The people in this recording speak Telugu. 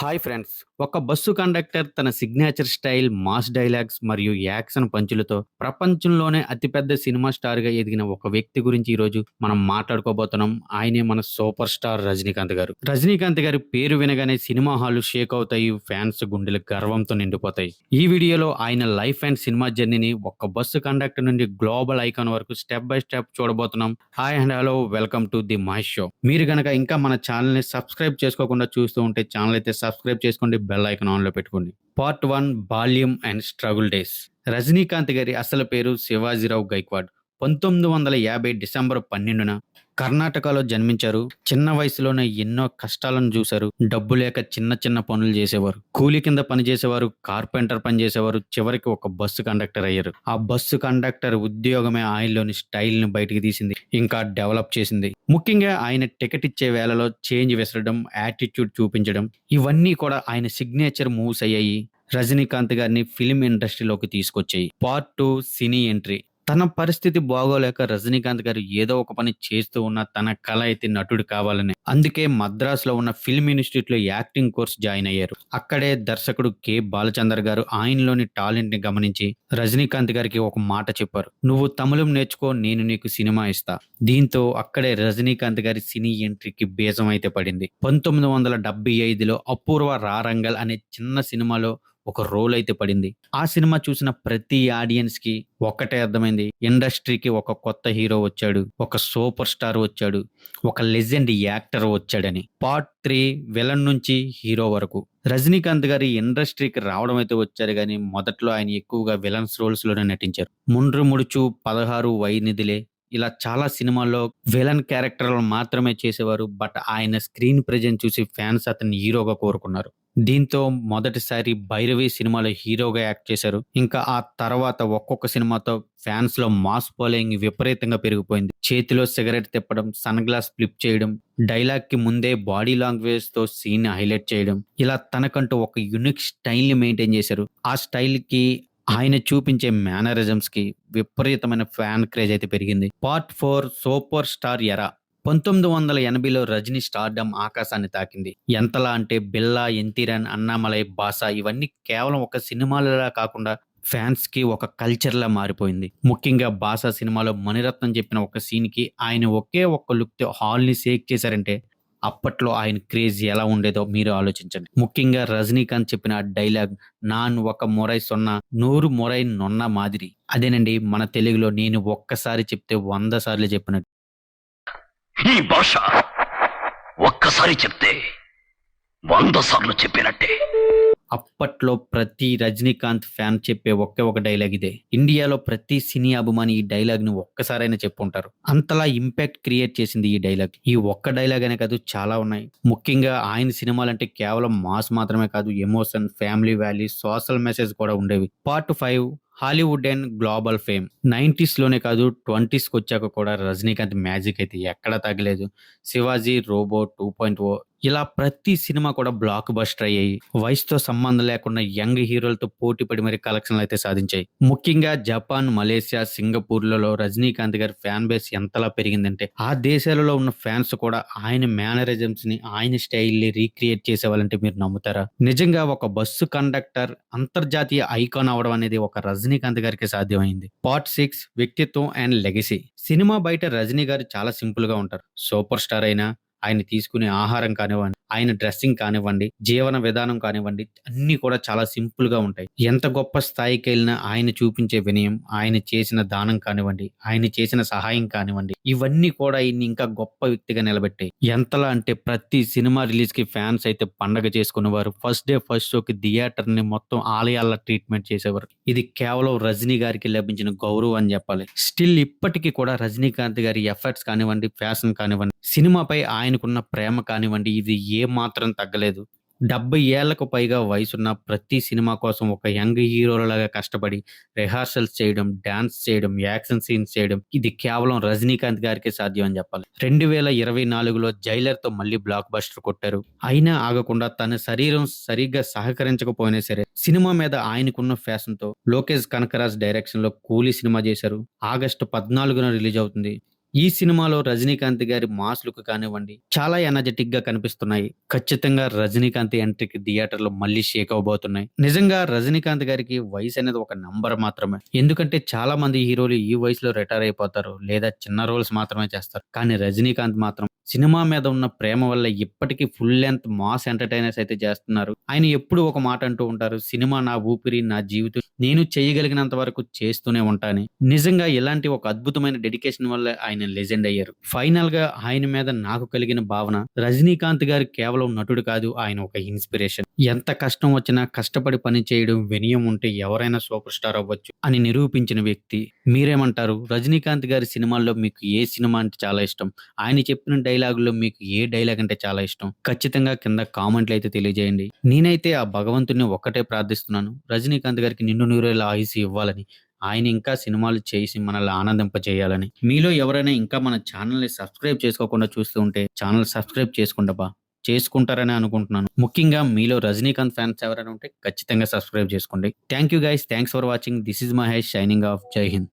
Hi friends. ఒక బస్సు కండక్టర్ తన సిగ్నేచర్ స్టైల్ మాస్ డైలాగ్స్ మరియు యాక్షన్ పంచులతో ప్రపంచంలోనే అతిపెద్ద సినిమా స్టార్గా ఎదిగిన ఒక వ్యక్తి గురించి ఈ రోజు మనం మాట్లాడుకోబోతున్నాం. ఆయనే మన సూపర్ స్టార్ రజనీకాంత్ గారు. రజనీకాంత్ గారి పేరు వినగానే సినిమా హాలు షేక్ అవుతాయి ఫ్యాన్స్ గుండెలు గర్వంతో నిండిపోతాయి. ఈ వీడియోలో ఆయన లైఫ్ అండ్ సినిమా జర్నీని ఒక బస్సు కండక్టర్ నుండి గ్లోబల్ ఐకాన్ వరకు స్టెప్ బై స్టెప్ చూడబోతున్నాం. Hi and hello welcome to the my show. మీరు గనక ఇంకా మన ఛానల్ని సబ్స్క్రైబ్ చేసుకోకుండా చూస్తూ ఉంటే ఛానల్ అయితే సబ్స్క్రైబ్ చేసుకోండి బెల్ ఐకాన్ ఆన్లో పెట్టుకోండి. పార్ట్ వన్ బాల్యం అండ్ స్ట్రగుల్ డేస్ రజనీకాంత్ గారి అసలు పేరు శివాజీరావు గైక్వాడ్. పంతొమ్మిది వందల యాభై డిసెంబర్ పన్నెండున కర్ణాటకలో జన్మించారు. చిన్న వయసులోనే ఎన్నో కష్టాలను చూశారు. డబ్బు లేక చిన్న చిన్న పనులు చేసేవారు. కూలి కింద పని చేసేవారు. కార్పెంటర్ పని చేసేవారు. చివరికి ఒక బస్సు కండక్టర్ అయ్యారు. ఆ బస్సు కండక్టర్ ఉద్యోగమే ఆయనలోని స్టైల్ని బయటికి తీసింది. ఇంకా డెవలప్ చేసింది. ముఖ్యంగా ఆయన టికెట్ ఇచ్చే వేళలో చేంజ్ విసరడం యాటిట్యూడ్ చూపించడం ఇవన్నీ కూడా ఆయన సిగ్నేచర్ మూవ్స్ అయ్యాయి. రజనీకాంత్ గారిని ఫిలిం ఇండస్ట్రీలోకి తీసుకొచ్చాయి. Part two cine entry. తన పరిస్థితి బాగోలేక రజనీకాంత్ గారు ఏదో ఒక పని చేస్తూ ఉన్న తన కళ అయితే నటుడు కావాలని. అందుకే మద్రాసులో ఉన్న ఫిల్మ్ ఇన్స్టిట్యూట్లో యాక్టింగ్ కోర్స్ జాయిన్ అయ్యారు. అక్కడే దర్శకుడు కె. బాలచందర్ గారు ఆయనలోని టాలెంట్ని గమనించి రజనీకాంత్ గారికి ఒక మాట చెప్పారు. నువ్వు తమిళం నేర్చుకో నేను నీకు సినిమా ఇస్తా. దీంతో అక్కడే రజనీకాంత్ గారి సినీ ఎంట్రీకి బీజం అయితే పడింది. పంతొమ్మిది వందల డెబ్బై ఐదులో అపూర్వ రారంగల్ అనే చిన్న సినిమాలో ఒక రోల్ అయితే పడింది. ఆ సినిమా చూసిన ప్రతి ఆడియన్స్కి ఒక్కటే అర్థమైంది. ఇండస్ట్రీకి ఒక కొత్త హీరో వచ్చాడు. ఒక సూపర్ స్టార్ వచ్చాడు. ఒక లెజెండ్ యాక్టర్ వచ్చాడని. పార్ట్ త్రీ విలన్ నుంచి హీరో వరకు. రజనీకాంత్ గారి ఇండస్ట్రీకి రావడం అయితే వచ్చారు కానీ మొదట్లో ఆయన ఎక్కువగా విలన్స్ రోల్స్లోనే నటించారు. ముండ్రు ముడుచు పదహారు వైనిధిలే. ఇలా చాలా సినిమాల్లో విలన్ క్యారెక్టర్లు మాత్రమే చేసేవారు. బట్ ఆయన స్క్రీన్ ప్రెజెంట్ చూసి ఫ్యాన్స్ అతన్ని హీరోగా కోరుకున్నారు. దీంతో మొదటిసారి భైరవి సినిమాలో హీరోగా యాక్ట్ చేశారు. ఇంకా ఆ తర్వాత ఒక్కొక్క సినిమాతో ఫ్యాన్స్లో మాస్ ఫాలోయింగ్ విపరీతంగా పెరిగిపోయింది. చేతిలో సిగరెట్ తిప్పడం సన్ గ్లాస్ ఫ్లిప్ చేయడం డైలాగ్కి ముందే బాడీ లాంగ్వేజ్తో సీన్ హైలైట్ చేయడం. ఇలా తనకంటూ ఒక యునిక్ స్టైల్ని మెయింటైన్ చేశారు. ఆ స్టైల్కి ఆయన చూపించే మేనరిజమ్స్కి విపరీతమైన ఫ్యాన్ క్రేజ్ అయితే పెరిగింది. పార్ట్ ఫోర్ సూపర్ స్టార్ ఎరా. పంతొమ్మిది వందల ఎనభైలో రజనీ స్టార్డమ్ ఆకాశాన్ని తాకింది. ఎంతలా అంటే బిల్లా ఎంతిరన్ అన్నామలై బాసా ఇవన్నీ కేవలం ఒక సినిమాలలా కాకుండా ఫ్యాన్స్కి ఒక కల్చర్ లా మారిపోయింది. ముఖ్యంగా బాసా సినిమాలో మణిరత్నం చెప్పిన ఒక సీన్కి ఆయన ఒకే ఒక్క లుక్తో హాల్ని షేక్ చేశారంటే అప్పట్లో ఆయన క్రేజ్ ఎలా ఉండేదో మీరు ఆలోచించండి. ముఖ్యంగా రజనీకాంత్ చెప్పిన డైలాగ్ నాన్ ఒక మొరై సొన్న నూరు మొరై నొన్న మాదిరి. అదేనండి మన తెలుగులో నేను ఒక్కసారి చెప్తే వంద సార్లు చెప్పినట్టు. ఈ భాష ఒక్కసారి చెప్తే వంద సార్లు చెప్పినట్టే. అప్పట్లో ప్రతి రజనీకాంత్ ఫ్యాన్ చెప్పే ఒకే ఒక డైలాగ్ ఇదే. ఇండియాలో ప్రతి సినీ అభిమాని ఈ డైలాగ్ని ఒక్కసారైనా చెప్పుంటారు. అంతలా ఇంపాక్ట్ క్రియేట్ చేసింది ఈ డైలాగ్. ఈ ఒక్క డైలాగ్ అనే కాదు చాలా ఉన్నాయి. ముఖ్యంగా ఆయన సినిమాలంటే కేవలం మాస్ మాత్రమే కాదు emotion family value social message కూడా ఉండేవి. Part five Hollywood and global fame నైంటీస్లోనే కాదు ట్వంటీస్కి వచ్చాక కూడా రజనీకాంత్ మ్యాజిక్ అయితే ఎక్కడ తగ్గలేదు. Sivaji robot two point O ఇలా ప్రతి సినిమా కూడా బ్లాక్ బస్టర్ అయ్యాయి. వయసుతో సంబంధం లేకుండా యంగ్ హీరోలతో పోటీ పడి మరి కలెక్షన్లు అయితే సాధించాయి. ముఖ్యంగా జపాన్ మలేసియా సింగపూర్లలో రజనీకాంత్ గారి ఫ్యాన్ బేస్ ఎంతలా పెరిగిందంటే ఆ దేశాలలో ఉన్న ఫ్యాన్స్ కూడా ఆయన మేనరిజమ్స్ని ఆయన స్టైల్ని రీక్రియేట్ చేసేవాళ్ళంటే మీరు నమ్ముతారా? నిజంగా ఒక బస్సు కండక్టర్ అంతర్జాతీయ ఐకాన్ అవడం అనేది ఒక రజనీకాంత్ గారికి సాధ్యమైంది. పార్ట్ సిక్స్ వ్యక్తిత్వం అండ్ లెగసీ. సినిమా బయట రజనీ గారు చాలా సింపుల్గా ఉంటారు. సూపర్ స్టార్ అయినా ఆయన తీసుకునే ఆహారం కానివ్వండి ఆయన డ్రెస్సింగ్ కానివ్వండి జీవన విధానం కానివ్వండి అన్ని కూడా చాలా సింపుల్గా ఉంటాయి. ఎంత గొప్ప స్థాయికి వెళ్ళినా ఆయన చూపించే వినయం ఆయన చేసిన దానం కానివ్వండి ఆయన చేసిన సహాయం కానివ్వండి ఇవన్నీ కూడా ఈయన్ని ఇంకా గొప్ప వ్యక్తిగా నిలబెట్టాయి. ఎంతలా అంటే ప్రతి సినిమా రిలీజ్కి ఫ్యాన్స్ అయితే పండగ చేసుకునేవారు. ఫస్ట్ డే ఫస్ట్ షోకి థియేటర్ని మొత్తం ఆలయాల ట్రీట్మెంట్ చేసేవారు. ఇది కేవలం రజనీ గారికి లభించిన గౌరవం అని చెప్పాలి. స్టిల్ ఇప్పటికీ కూడా రజనీకాంత్ గారి ఎఫర్ట్స్ కానివ్వండి ఫ్యాషన్ కానివ్వండి సినిమాపై ఆయనకున్న ప్రేమ కానివ్వండి ఇది ఏ మాత్రం తగ్గలేదు. డెబ్బై ఏళ్ళకు పైగా వయసున్న ప్రతి సినిమా కోసం ఒక యంగ్ హీరోలాగా కష్టపడి రిహార్సల్స్ చేయడం డాన్స్ చేయడం యాక్షన్ సీన్స్ చేయడం ఇది కేవలం రజనీకాంత్ గారికే సాధ్యం అని చెప్పాలి. రెండు వేల ఇరవై నాలుగులో జైలర్తో మళ్ళీ బ్లాక్ బస్టర్ కొట్టారు. అయినా ఆగకుండా తన శరీరం సరిగ్గా సహకరించకపోయినా సరే సినిమా మీద ఆయనకున్న ఫ్యాషన్తో లోకేష్ కనకరాజ్ డైరెక్షన్లో కూలీ సినిమా చేశారు. ఆగస్టు పద్నాలుగున రిలీజ్ అవుతుంది. ఈ సినిమాలో రజనీకాంత్ గారి మాస్ లుక్ కానివ్వండి చాలా ఎనర్జెటిక్గా కనిపిస్తున్నాయి. ఖచ్చితంగా రజనీకాంత్ ఎంట్రీకి థియేటర్లు మళ్ళీ షేక్ అవబోతున్నాయి. నిజంగా రజనీకాంత్ గారికి వయసు అనేది ఒక నంబర్ మాత్రమే. ఎందుకంటే చాలా మంది హీరోలు ఈ వయసులో రిటైర్ అయిపోతారు లేదా చిన్న రోల్స్ మాత్రమే చేస్తారు. కానీ రజనీకాంత్ మాత్రం సినిమా మీద ఉన్న ప్రేమ వల్ల ఇప్పటికీ ఫుల్ లెంత్ మాస్ ఎంటర్టైనర్స్ అయితే చేస్తున్నారు. ఆయన ఎప్పుడు ఒక మాట అంటూ ఉంటారు సినిమా నా ఊపిరి నా జీవితం నేను చేయగలిగినంత వరకు చేస్తూనే ఉంటాను. నిజంగా ఇలాంటి ఒక అద్భుతమైన డెడికేషన్ వల్ల ఆయన లెజెండ్ అయ్యారు. ఫైనల్గా ఆయన మీద నాకు కలిగిన భావన రజనీకాంత్ గారు కేవలం నటుడు కాదు ఆయన ఒక ఇన్స్పిరేషన్. ఎంత కష్టం వచ్చినా కష్టపడి పని చేయడం వినయం ఉంటే ఎవరైనా సూపర్ స్టార్ అవ్వచ్చు అని నిరూపించిన వ్యక్తి. మీరేమంటారు? రజనీకాంత్ గారి సినిమాల్లో మీకు ఏ సినిమా అంటే చాలా ఇష్టం? ఆయన చెప్పిన డైలాగుల్లో మీకు ఏ డైలాగ్ అంటే చాలా ఇష్టం? ఖచ్చితంగా కింద కామెంట్లు అయితే తెలియజేయండి. నేనైతే ఆ భగవంతుని ఒక్కటే ప్రార్థిస్తున్నాను. రజనీకాంత్ గారికి నిండు నూరేళ్ళ ఆయుసు ఇవ్వాలని ఆయన ఇంకా సినిమాలు చేసి మనల్ని ఆనందింపజేయాలని. మీలో ఎవరైనా ఇంకా మన ఛానల్ని సబ్స్క్రైబ్ చేసుకోకుండా చూస్తూ ఉంటే ఛానల్ సబ్స్క్రైబ్ చేసుకుంటాబా చేసుకుంటారని అనుకుంటున్నాను. ముఖ్యంగా మీలో రజనీకాంత్ ఫ్యాన్స్ ఎవరైనా ఉంటే ఖచ్చితంగా సబ్స్క్రైబ్ చేసుకోండి. Thank you guys thanks for watching. This is Mahesh signing off. Jai Hind.